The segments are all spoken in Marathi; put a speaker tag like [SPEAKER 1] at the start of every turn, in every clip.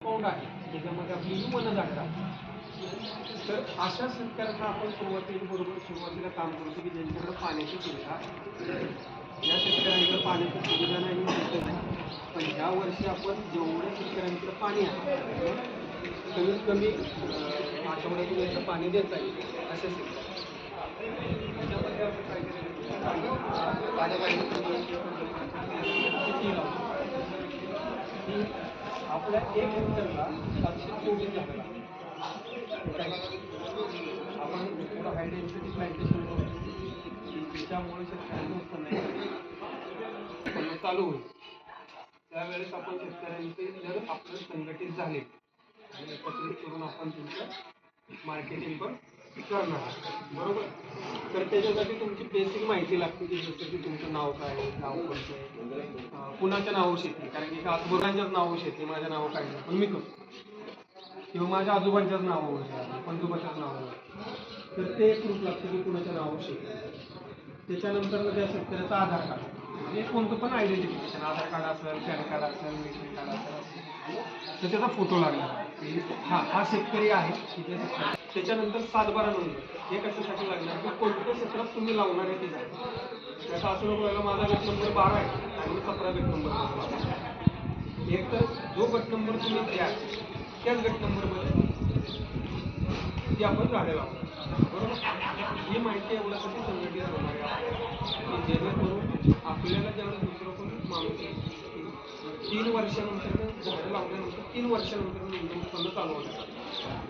[SPEAKER 1] कंपाऊंड आहे त्याच्यामध्ये आपली युवन वन तर अशा शेतकऱ्यांना आपण सुरुवातीला बरोबर सुरुवातीला काम करतो की ज्यांच्याकडे पाण्याची सुविधा या शेतकऱ्यांकडे पाण्याची सुविधा नाही पण ह्या वर्षी आपण जेवढ्या शेतकऱ्यांकडे पाणी आहे कमीत कमी आठवड्यातून एकदा पाणी देता येईल अशा शेतकऱ्यांना. आपण काय करायचं आपल्या एक हेक्टरला सातशे चोवीस झाडं लागतात. आपण थोडं हाय डेन्सिटी प्लांटेशन करतो. की त्याच्यामुळे शेतकऱ्यांचं उत्पन्न चालू होईल. त्यावेळेस आपण शेतकऱ्यांचे जर आपण संघटित झाले आणि एकत्रित करून आपण त्यांचं मार्केटिंग पण करणार बरोबर? तर त्याच्यासाठी तुमची बेसिक माहिती लागते की जसं की तुमचं नाव काय आहे नाव कोणतं आहे. कुणाच्या नावावर शेती कारण की आजोबांच्याच नावावर शेती माझ्या नावावर काय नाही पण मी करतो. किंवा माझ्या आजोबांच्याच नावावर पंजोबाच्याच नावावर. तर ते प्रूफ लागतं की कुणाच्या नावावर शेती त्याच्यानंतर त्या शेतकऱ्याचा आधार कार्ड. म्हणजे कोणतं पण आयडेंटिफिकेशन आधार कार्ड असेल पॅन कार्ड असेल रेशन कार्ड असेल. तर त्याचा फोटो लागला म्हणजे हा हा शेतकरी आहे शेतकरी त्याच्यानंतर सातबारा नंबर हे कशासाठी लागणार? की कोणत्या क्षेत्रात तुम्ही लावणार आहे ते जागा त्याचा असं नको व्हायला माझा गट नंबर बारा आहे आणि मी सतरा गट नंबर एक तर जो गट नंबर तुम्ही द्या त्याच गट नंबरमध्ये ती आपण झाडे लावतो बरोबर? ही माहिती एवढ्यासाठी संघटित होणार आहे. जेणेकरून आपल्याला ज्यावेळेस दुसरं कोण माणूस तीन वर्षानंतर झाडं लावल्यानंतर तीन वर्षानंतर उत्पन्न चालू होणार.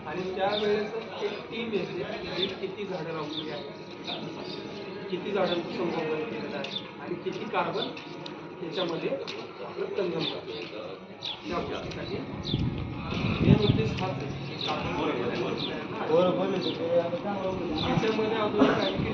[SPEAKER 1] आणि त्यावेळेस एक टीम येते की किती झाडं लावलेली आहेत किती झाडांचं संवर्धन केलेलं आहे आणि किती कार्बन त्याच्यामध्ये आपलं कंझम करतो मेन उद्देश हाच आहे. कार्बन याच्यामध्ये अजून एक आहे की